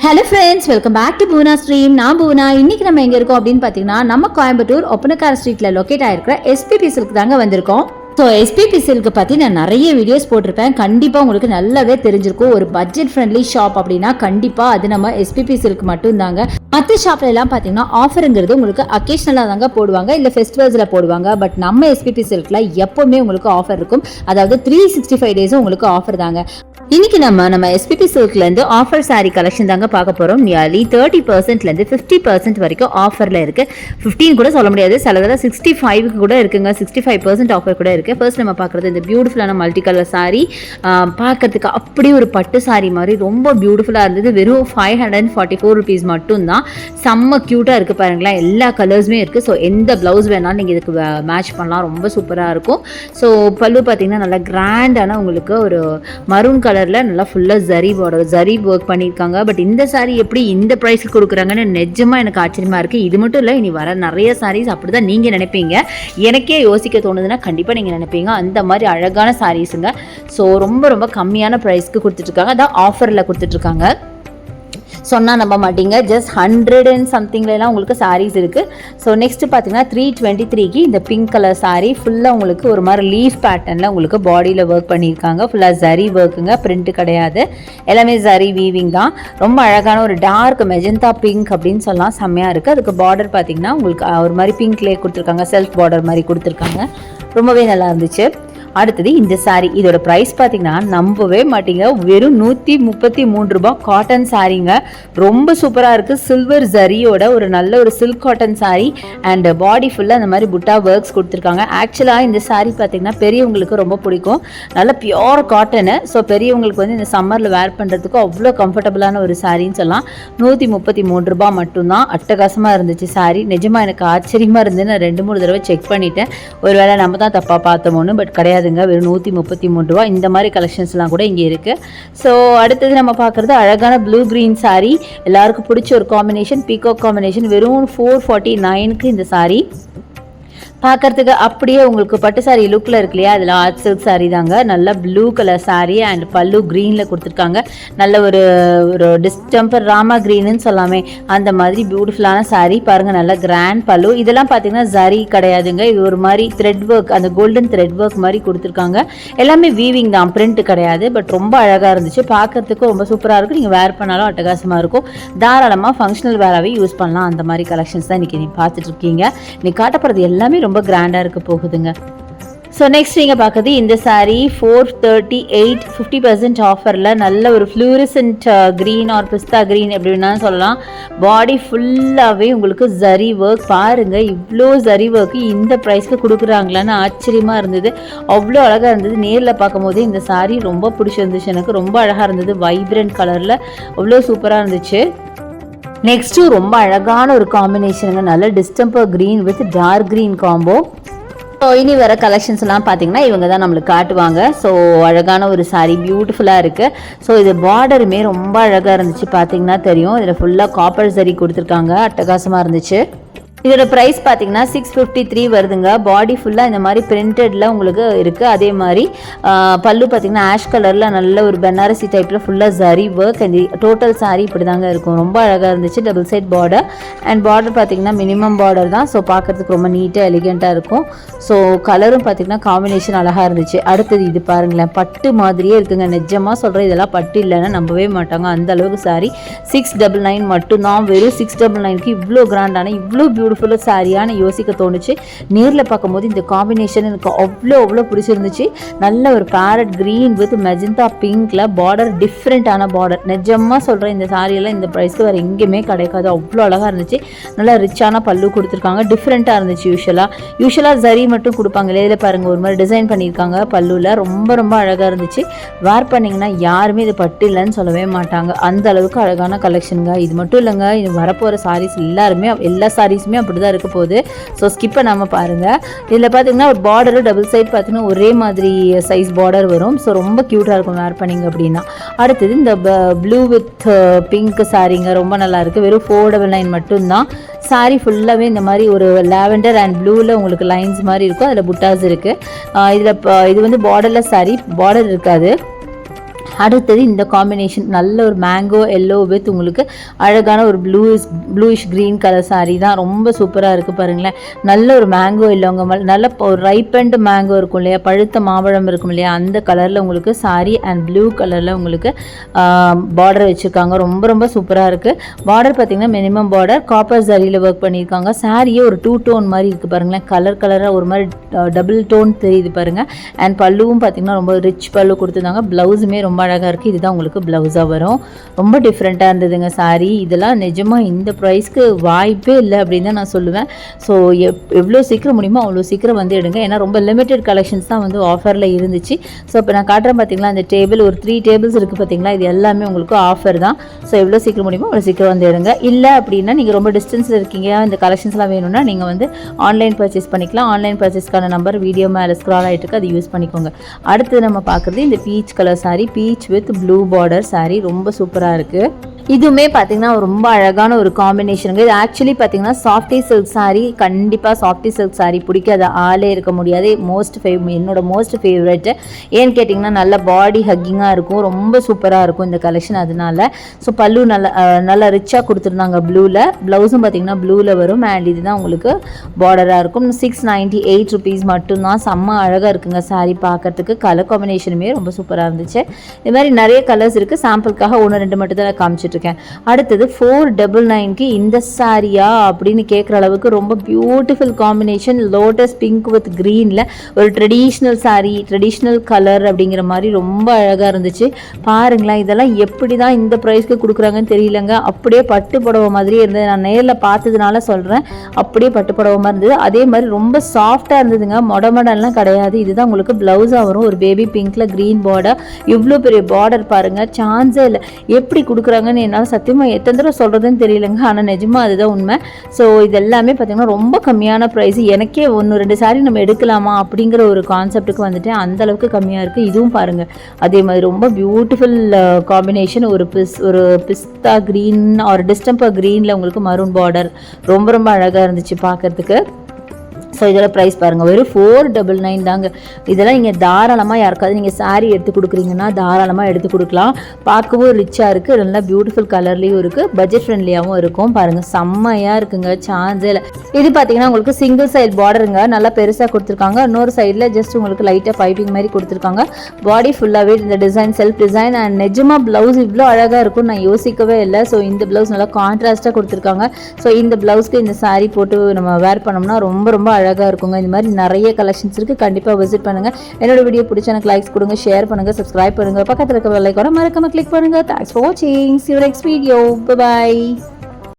Hello friends welcome back to Poona stream நான் பூனா இன்னைக்கு நம்ம எங்க இருக்கோம் அப்படின்னு பார்த்தீங்கன்னா நம்ம கோயம்புத்தூர் ஒப்பனக்கார ஸ்ட்ரீட்ல லொக்கேட் ஆயிருக்கிற எஸ்பிபி சில்க் தாங்க வந்திருக்கோம். ஸோ எஸ்பிபி சில்க்கு பற்றி நான் நிறைய வீடியோஸ் போட்டிருப்பேன். கண்டிப்பாக உங்களுக்கு நல்லாவே தெரிஞ்சிருக்கும். ஒரு பட்ஜெட் ஃப்ரெண்ட்லி ஷாப் அப்படின்னா கண்டிப்பாக அது நம்ம எஸ்பிபி சில்க் மட்டும்தாங்க. மற்ற ஷாப்ல எல்லாம் பார்த்தீங்கன்னா ஆஃபருங்கிறது உங்களுக்கு அக்கேஷனலாக தாங்க போடுவாங்க. இல்லை ஃபெஸ்டிவல்ஸில் போடுவாங்க. பட் நம்ம எஸ்பிபி சில்கில் எப்போவுமே உங்களுக்கு ஆஃபர் இருக்கும். அதாவது த்ரீ சிக்ஸ்டி ஃபைவ் டேஸும் உங்களுக்கு ஆஃபர் தாங்க. இன்னைக்கு நம்ம நம்ம எஸ்பிபி சில்க்லேருந்து ஆஃபர் saree கலெக்ஷன் தாங்க பார்க்க போகிறோம் நியர்லி தேர்ட்டி பர்சன்ட்லேருந்து ஃபிஃப்டி பர்சன்ட் வரைக்கும் ஆஃபரில் இருக்குது ஃபிஃப்டீன் கூட சொல்ல முடியாது. சிலதில் சிக்ஸ்டி ஃபைவ்க்கு கூட இருக்குங்க. சிக்ஸ்டி ஃபைவ் பர்சன்ட் ஆஃபர் கூட இருக்குது ஃபர்ஸ்ட் நம்ம பார்க்குறது இந்த பியூட்டிஃபுல்லான மல்டி கலர் saree. பார்க்கறதுக்கு அப்படியே ஒரு பட்டு saree மாதிரி ரொம்ப பியூட்டிஃபுல்லாக இருந்தது. வெறும் five hundred and forty four rupees மட்டும்தான். செம்ம க்யூட்டாக இருக்குது பாருங்களேன். எல்லா கலர்ஸுமே இருக்குது ஸோ எந்த ப்ளவுஸ் வேணாலும் நீங்கள் இதுக்கு மேட்ச் பண்ணலாம். ரொம்ப சூப்பராக இருக்கும். ஸோ பல்லு பார்த்தீங்கன்னா நல்லா கிராண்டான உங்களுக்கு ஒரு மரூன் கலரில் நல்லா ஃபுல்லாக ஜரி பார்டர் ஜரி ஒர்க் பண்ணியிருக்காங்க. பட் இந்த சாரீ எப்படி இந்த ப்ரைஸ்க்கு கொடுக்குறாங்கன்னு நிஜமாக எனக்கு ஆச்சரியமாக இருக்குது இது மட்டும் இல்லை இனி வர நிறைய சாரீஸ் அப்படி தான் நீங்கள் நினைப்பீங்க. எனக்கே யோசிக்க தோணுதுன்னா கண்டிப்பாக நீங்கள் நினைப்பீங்க. அந்த மாதிரி அழகான சாரீஸுங்க ஸோ ரொம்ப ரொம்ப கம்மியான ப்ரைஸ்க்கு கொடுத்துட்ருக்காங்க அதான் ஆஃபரில் கொடுத்துட்ருக்காங்க சொன்னால் நம்ப மாட்டீங்க. ஜஸ்ட் ஹண்ட்ரட் அண்ட் சம்திங்லலாம் உங்களுக்கு சாரீஸ் இருக்குது ஸோ நெக்ஸ்ட் பார்த்தீங்கன்னா த்ரீ டுவெண்ட்டி த்ரீக்கு இந்த பிங்க் கலர் சாரீ ஃபுல்லாக உங்களுக்கு ஒரு மாதிரி லீஃப் பேட்டர்னில் உங்களுக்கு பாடியில் ஒர்க் பண்ணியிருக்காங்க. ஃபுல்லாக ஜரி ஒர்க்குங்க பிரிண்ட்டு கிடையாது. எல்லாமே ஜரி வீவிங் தான். ரொம்ப அழகான ஒரு டார்க் மெஜந்தா பிங்க் அப்படின்னு சொல்லலாம் செம்மையாக இருக்குது அதுக்கு பார்டர் பார்த்தீங்கன்னா உங்களுக்கு ஒரு மாதிரி பிங்க்லேயே கொடுத்துருக்காங்க. செல்ஃப் பார்டர் மாதிரி கொடுத்துருக்காங்க. ரொம்பவே நல்லா இருந்துச்சு. அடுத்தது இந்த சாரீ இதோட ப்ரைஸ் பார்த்தீங்கன்னா நம்பவே மாட்டீங்க. வெறும் நூற்றி முப்பத்தி மூணு ரூபாய் காட்டன் சாரீங்க ரொம்ப சூப்பராக இருக்குது சில்வர் ஜரியோட ஒரு நல்ல ஒரு silk cotton saree and body ஃபுல்லாக அந்த மாதிரி புட்டா ஒர்க்ஸ் கொடுத்துருக்காங்க. ஆக்சுவலாக இந்த சாரீ பார்த்தீங்கன்னா பெரியவங்களுக்கு ரொம்ப பிடிக்கும். நல்ல பியோர் காட்டனு ஸோ பெரியவங்களுக்கு வந்து இந்த சம்மரில் வேர் பண்ணுறதுக்கு அவ்வளோ கம்ஃபர்டபுளான ஒரு சாரின்னு சொல்லலாம். நூற்றி முப்பத்தி மூணு ரூபாய் மட்டும்தான் அட்டகாசமாக இருந்துச்சு saree. நிஜமாக எனக்கு ஆச்சரியமாக இருந்து நான் ரெண்டு மூணு தடவை செக் பண்ணிட்டேன். ஒருவேளை நம்ம தான் தப்பாக பார்த்தோமோன்னு பட் கிடையாது. கிடையாதுங்க வெறும் நூற்றி முப்பத்தி மூணு ரூபா. இந்த மாதிரி கலெக்ஷன்ஸ்லாம் கூட இங்கே இருக்குது ஸோ அடுத்தது நம்ம பார்க்குறது அழகான ப்ளூ க்ரீன் சாரீ எல்லாருக்கும் பிடிச்ச ஒரு காம்பினேஷன் பீகாக் காம்பினேஷன் வெறும் ஃபோர் ஃபார்ட்டி நைனுக்கு இந்த சாரீ பார்க்கறதுக்கு அப்படியே உங்களுக்கு பட்டு சாரி லுக்கில் இருக்கு இல்லையா? அதில் ஆர்ட் சில்க் சாரி தாங்க. நல்ல ப்ளூ கலர் சாரி அண்ட் பல்லு க்ரீனில் கொடுத்துருக்காங்க. நல்ல ஒரு ஒரு டிஸ்டம்பர் ராமா க்ரீனுன்னு சொல்லாமே. அந்த மாதிரி பியூட்டிஃபுல்லான சாரி பாருங்கள் நல்ல கிராண்ட் பல்லு. இதெல்லாம் பார்த்தீங்கன்னா ஜரி கிடையாதுங்க. இது ஒரு மாதிரி த்ரெட் ஒர்க் அந்த கோல்டன் த்ரெட் ஒர்க் மாதிரி கொடுத்துருக்காங்க. எல்லாமே வீவிங் தான். பிரிண்ட் கிடையாது. பட் ரொம்ப அழகாக இருந்துச்சு. பார்க்கறதுக்கு ரொம்ப சூப்பராக இருக்கும். நீங்கள் வேர் பண்ணாலும் அட்டகாசமாக இருக்கும். தாராளமாக ஃபங்க்ஷனல் வேராகவே யூஸ் பண்ணலாம். அந்த மாதிரி கலெக்ஷன்ஸ் தான் இன்றைக்கி நீங்கள் பார்த்துட்ருக்கீங்க நீ காட்டப்படுறது எல்லாமே ரொம்ப ரொம்ப கிராண்டாக இருக்க போகுதுங்க. ஸோ நெக்ஸ்ட் நீங்கள் பார்க்குறது இந்த saree four thirty eight fifty percent ஆஃபரில் நல்ல ஒரு fluorescent green or pista green எப்படி வேணாலும் சொல்லலாம். பாடி ஃபுல்லாகவே உங்களுக்கு ஜரி ஒர்க் பாருங்கள் இவ்வளோ ஜரி ஒர்க்கு இந்த ப்ரைஸ்க்கு கொடுக்குறாங்களான்னு ஆச்சரியமாக இருந்தது. அவ்வளோ அழகாக இருந்தது. நேரில் பார்க்கும்போது இந்த சாரீ ரொம்ப பிடிச்சிருந்துச்சு. எனக்கு ரொம்ப அழகாக இருந்தது. வைப்ரண்ட் கலரில் அவ்வளோ சூப்பராக இருந்துச்சு. நெக்ஸ்ட்டு ரொம்ப அழகான ஒரு காம்பினேஷனுங்க நல்ல distemper green with dark green combo so இனி வர கலெக்ஷன்ஸ் எல்லாம் பார்த்தீங்கன்னா இவங்க தான் நம்மளுக்கு காட்டுவாங்க. ஸோ அழகான ஒரு சாரீ பியூட்டிஃபுல்லாக இருக்குது ஸோ இது பார்டருமே ரொம்ப அழகாக இருந்துச்சு பார்த்தீங்கன்னா தெரியும். இதில் ஃபுல்லாக காப்பர் சரி கொடுத்துருக்காங்க. அட்டகாசமாக இருந்துச்சு. இதோட ப்ரைஸ் பார்த்தீங்கன்னா சிக்ஸ் ஃபிஃப்டி த்ரீ வருதுங்க பாடி ஃபுல்லாக இந்த மாதிரி பிரிண்டடில் உங்களுக்கு இருக்குது அதே மாதிரி பல்லு பார்த்தீங்கன்னா ஆஷ் கலரில் நல்ல ஒரு பெனாரசி டைப்பில் ஃபுல்லாக சரி ஒர்க் அந்த டோட்டல் சாரி இப்படி தாங்க இருக்கும். ரொம்ப அழகாக இருந்துச்சு. Double side border and border பார்த்தீங்கன்னா மினிமம் பார்டர் தான். ஸோ பார்க்கறதுக்கு ரொம்ப நீட்டாக எலிகெண்ட்டாக இருக்கும். ஸோ கலரும் பார்த்தீங்கன்னா காம்பினேஷன் அழகாக இருந்துச்சு. அடுத்தது இது பாருங்களேன். பட்டு மாதிரியே இருக்குங்க. நிஜமாக சொல்கிறேன் இதெல்லாம் பட்டு இல்லைன்னா நம்பவே மாட்டாங்க. அந்த அளவுக்கு சாரி சிக்ஸ் டபுள் நைன் மட்டும்தான். வெறும் சிக்ஸ் டபுள் நைனுக்கு இவ்வளோ கிராண்டான இவ்வளோ பியூட்டிஃபுல்லாக சாரியான்னு யோசிக்க தோணுச்சு. நேரில் பார்க்கும்போது இந்த காம்பினேஷன் எனக்கு அவ்வளோ அவ்வளோ பிடிச்சிருந்துச்சு. நல்ல ஒரு பேரட் க்ரீன் வித் மெஜந்தா பிங்கில் பார்டர் டிஃப்ரெண்ட்டான பார்டர் நிஜமாக சொல்கிறேன் இந்த சாரியெல்லாம் இந்த ப்ரைஸ்க்கு வேறு எங்கேயுமே கிடைக்காது. அவ்வளோ அழகாக இருந்துச்சு. நல்லா ரிச்சான பல்லு கொடுத்துருக்காங்க. டிஃப்ரெண்ட்டாக இருந்துச்சு யூஸ்வலாக யூஸ்வலாக ஜரி மட்டும் கொடுப்பாங்க. இதில் பாருங்கள் ஒரு மாதிரி டிசைன் பண்ணியிருக்காங்க பல்லுவில் ரொம்ப ரொம்ப அழகாக இருந்துச்சு. வேர் பண்ணிங்கன்னா யாருமே இது பட்டு இல்லைன்னு சொல்லவே மாட்டாங்க. அந்த அளவுக்கு அழகான கலெக்ஷனுங்க இது மட்டும் இல்லைங்க இது வரப்போகிற சாரீஸ் எல்லாருமே எல்லா சாரீஸுமே அப்படி தான் இருக்க போகுது. ஸோ ஸ்கிப் பண்ணாமல் பாருங்கள் இதில் பார்த்தீங்கன்னா ஒரு பார்டரு டபுள் சைட் பார்த்தீங்கன்னா ஒரே மாதிரி சைஸ் பார்டர் வரும். ஸோ ரொம்ப க்யூட்டாக இருக்கும் வேர் பண்ணிங்க அப்படின்னா. அடுத்தது இந்த ப்ளூ வித் பிங்க் சாரீங்க ரொம்ப நல்லாயிருக்கு வெறும் ஃபோர் டபுள் நைன் மட்டும்தான். Saree ஃபுல்லாகவே இந்த மாதிரி ஒரு லாவெண்டர் அண்ட் ப்ளூவில் உங்களுக்கு லைன்ஸ் மாதிரி இருக்கும். அதில் புட்டாஸ் இருக்குது இதில் இது வந்து பார்டர்லெஸ் saree. பார்டர் இருக்காது. அடுத்தது இந்த காம்பினேஷன் நல்ல ஒரு மேங்கோ எல்லோ வித் உங்களுக்கு அழகான ஒரு blues bluish green colour saree தான். ரொம்ப சூப்பராக இருக்குது பாருங்களேன். நல்ல ஒரு மேங்கோ இல்லைங்க மல் நல்ல ஒரு ஒரு ரைப்பண்ட் மேங்கோ இருக்கும் இல்லையா? பழுத்த மாம்பழம் இருக்கும் இல்லையா? அந்த கலரில் உங்களுக்கு saree அண்ட் ப்ளூ கலரில் உங்களுக்கு பார்டர் வச்சுருக்காங்க. ரொம்ப ரொம்ப சூப்பராக இருக்குது பார்டர் பார்த்தீங்கன்னா மினிமம் பார்டர் காப்பர் சாரியில் ஒர்க் பண்ணியிருக்காங்க. சாரியே ஒரு டூ டோன் மாதிரி இருக்குது பாருங்களேன். கலர் கலராக ஒரு மாதிரி டபுள் டோன் தெரியுது பாருங்கள் அண்ட் பல்லுவும் பார்த்தீங்கன்னா ரொம்ப ரிச் பல்லு கொடுத்துருந்தாங்க. ப்ளவுஸுமே ரொம்ப அழகாக இருக்குது இதுதான் உங்களுக்கு ப்ளவுஸாக வரும். ரொம்ப டிஃப்ரெண்ட்டாக இருந்ததுங்க சாரி இதெல்லாம் நிஜமாக இந்த ப்ரைஸ்க்கு வாய்ப்பே இல்லை அப்படின்னு தான் நான் சொல்லுவேன். ஸோ எப் எவ்வளோ சீக்கிரம் முடியுமோ அவ்வளோ சீக்கிரம் வந்து எடுங்க. ஏன்னா ரொம்ப லிமிட்டெட் கலெக்ஷன்ஸ் தான் வந்து ஆஃபரில் இருந்துச்சு. ஸோ இப்போ நான் காட்டுறேன் பார்த்தீங்களா அந்த டேபிள் ஒரு த்ரீ டேபிள்ஸ் இருக்குது பார்த்தீங்களா இது எல்லாமே உங்களுக்கு ஆஃபர் தான். ஸோ எவ்வளோ சீக்கிரம் முடியுமோ அவ்வளோ சீக்கிரம் வந்து எடுங்க. இல்லை அப்படின்னா நீங்கள் ரொம்ப டிஸ்டன்ஸில் இருக்கீங்க. இந்த கலெக்ஷன்ஸ்லாம் வேணும்னா நீங்கள் வந்து ஆன்லைன் பர்ச்சேஸ் பண்ணிக்கலாம். ஆன்லைன் பர்ச்சேஸ்க்கான நம்பர் வீடியோ மேலே ஸ்க்ரால் ஆகிட்டு அது அதை யூஸ் பண்ணிக்கோங்க. அடுத்து நம்ம பார்க்குறது இந்த peach colour saree peach with blue border saree ரொம்ப சூப்பராக இருக்குது இதுவுமே பார்த்தீங்கன்னா ரொம்ப அழகான ஒரு காம்பினேஷனுங்க இது ஆக்சுவலி பார்த்தீங்கன்னா சாஃப்டி சில்க் சாரீ கண்டிப்பாக சாஃப்டி சில்க் சாரீ பிடிக்காத ஆளே இருக்க முடியாது. மோஸ்ட் ஃபேவ் என்னோட மோஸ்ட் ஃபேவரெட்டு ஏன்னு கேட்டிங்கன்னா நல்ல பாடி ஹக்கிங்காக இருக்கும். ரொம்ப சூப்பராக இருக்கும் இந்த கலெக்ஷன் அதனால. ஸோ பல்லு நல்லா நல்லா ரிச்சாக கொடுத்துருந்தாங்க ப்ளூவில் ப்ளவுஸும் பார்த்தீங்கன்னா ப்ளூவில் வரும் அண்ட் இதுதான் உங்களுக்கு பார்டராக இருக்கும். சிக்ஸ் நைன்ட்டி எயிட் ருபீஸ் மட்டும்தான். செம்ம அழகாக இருக்குங்க சாரீ பார்க்கறதுக்கு கலர் காம்பினேஷனுமே ரொம்ப சூப்பராக இருந்துச்சு. இது மாதிரி நிறைய கலர்ஸ் இருக்குது சாம்பிளுக்காக ஒன்று ரெண்டு மட்டும் தான் காமிச்சிட்டு இருக்கேன் அடுத்தது ஃபோர் டபுள் நைன்க்கு இந்த சாரியா அப்படின்னு கேட்குற அளவுக்கு ரொம்ப beautiful combination lotus pink with க்ரீனில் ஒரு ட்ரெடிஷ்னல் சாரீ ட்ரெடிஷ்னல் கலர் அப்படிங்கிற மாதிரி ரொம்ப அழகாக இருந்துச்சு. பாருங்களேன் இதெல்லாம் எப்படி தான் இந்த ப்ரைஸ்க்கு கொடுக்குறாங்கன்னு தெரியலங்க. அப்படியே பட்டு புடவை மாதிரியே இருந்தது. நான் நேரில் பார்த்ததுனால சொல்கிறேன் அப்படியே பட்டு புடவை மாதிரி இருந்தது. அதே மாதிரி ரொம்ப சாஃப்டாக இருந்ததுங்க. மொட மொடலாம் கிடையாது. இதுதான் உங்களுக்கு ப்ளவுஸாக வரும். ஒரு பேபி பிங்க்ல க்ரீன் பார்டர் இவ்வளோ பெரிய பார்டர் பாருங்கள் சான்ஸே இல்லை. எப்படி கொடுக்குறாங்கன்னு என்னால் சத்தியமாக எத்தனை தடவை சொல்கிறதுன்னு தெரியலங்க. ஆனால் நிஜமாக அதுதான் உண்மை. ஸோ இது எல்லாமே பார்த்தீங்கன்னா ரொம்ப கம்மியான ப்ரைஸ் எனக்கே ஒன்று ரெண்டு சாரி நம்ம எடுக்கலாமா அப்படிங்கிற ஒரு கான்செப்ட்டுக்கு வந்துட்டு அந்த அளவுக்கு கம்மியாக இருக்குது இதுவும் பாருங்கள் அதே மாதிரி ரொம்ப பியூட்டிஃபுல் காம்பினேஷன் ஒரு பிஸ் ஒரு பிஸ்தா க்ரீன் ஒரு டிஸ்டம்பர் க்ரீனில் உங்களுக்கு மரூன் பார்டர் ரொம்ப ரொம்ப அழகாக இருந்துச்சு பார்க்கறதுக்கு ஸோ இதோட ப்ரைஸ் பாருங்கள் வெறும் ஃபோர் டபுள் நைன் தாங்க. இதெல்லாம் நீங்கள் தாராளமாக யாருக்காவது நீங்கள் சாரீ எடுத்து கொடுக்குறீங்கன்னா தாராளமாக எடுத்து கொடுக்கலாம். பார்க்கவும் ரிச்சாக இருக்குது நல்லா பியூட்டிஃபுல் கலர்லேயும் இருக்குது பட்ஜெட் ஃப்ரெண்ட்லியாகவும் இருக்கும். பாருங்கள் செம்மையாக இருக்குங்க. சான்ஸே இல்லை. இது பார்த்தீங்கன்னா உங்களுக்கு சிங்கிள் சைடு பார்டருங்க நல்லா பெருசாக கொடுத்துருக்காங்க. இன்னொரு சைடில் ஜஸ்ட் உங்களுக்கு லைட்டாக பைப்பிங் மாதிரி கொடுத்துருக்காங்க. பாடி ஃபுல்லாகவே இந்த டிசைன் செல்ஃப் டிசைன் அண்ட் நிஜமாக ப்ளவுஸ் இவ்வளோ அழகாக இருக்கும் நான் யோசிக்கவே இல்லை. ஸோ இந்த ப்ளவுஸ் நல்லா கான்ட்ராஸ்ட்டாக கொடுத்துருக்காங்க. ஸோ இந்த ப்ளவுஸ்க்கு இந்த சாரீ போட்டு நம்ம வேர் பண்ணோம்னா ரொம்ப ரொம்ப அழகாக இருக்குங்க. இந்த மாதிரி நிறைய கலெக்ஷன்ஸ் இருக்குது கண்டிப்பாக விசிட் பண்ணுங்கள் என்னோட வீடியோ பிடிச்ச எனக்கு லைக்ஸ் கொடுங்க ஷேர் பண்ணுங்கள் சப்ஸ்கிரைப் பண்ணுங்கள் பக்கத்தில் இருக்க வெள்ளைக்கூட மறக்காமல் கிளிக் பண்ணுங்கள் தேங்க்ஸ் ஃபார் வாட்சிங் சி நெக்ஸ்ட் வீடியோ பை